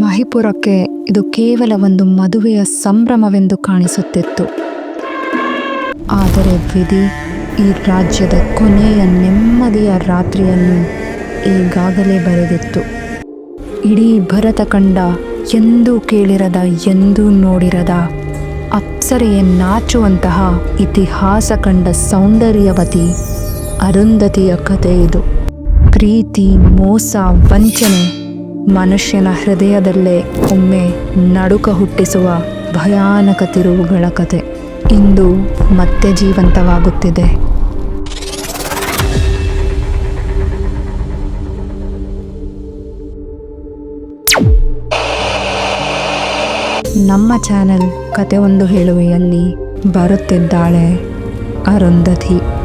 ಮಹಿಪುರಕ್ಕೆ ಇದು ಕೇವಲ ಒಂದು ಮದುವೆಯ ಸಂಭ್ರಮವೆಂದು ಕಾಣಿಸುತ್ತಿತ್ತು. ಆದರೆ ವಿಧಿ, ಈ ರಾಜ್ಯದ ಕೊನೆಯ ನೆಮ್ಮದಿಯ ರಾತ್ರಿಯನ್ನು ಈಗಾಗಲೇ ಬರೆದಿತ್ತು. ಇಡೀ ಭರತ ಕಂಡ ಎಂದೂ ಕೇಳಿರದ, ಎಂದೂ ನೋಡಿರದ, ಅಪ್ಸರೆಯೇ ನಾಚುವಂತಹ ಇತಿಹಾಸ ಕಂಡ ಸೌಂದರ್ಯವತಿ ಅರುಂಧತಿಯ ಕಥೆ ಇದು. ಪ್ರೀತಿ, ಮೋಸ, ವಂಚನೆ ಮನುಷ್ಯನ ಹೃದಯದಲ್ಲೇ ಒಮ್ಮೆ ನಡುಕ ಹುಟ್ಟಿಸುವ ಭಯಾನಕ ತಿರುವುಗಳ ಕತೆ. ಇಂದು ಮತ್ತೆ ಜೀವಂತವಾಗುತ್ತಿದೆ. ನಮ್ಮ ಚಾನೆಲ್ ಕತೆ ಒಂದು ಹೇಳುವೆಯಲ್ಲಿ ಬರುತ್ತಿದ್ದಾಳೆ ಅರುಂಧತಿ.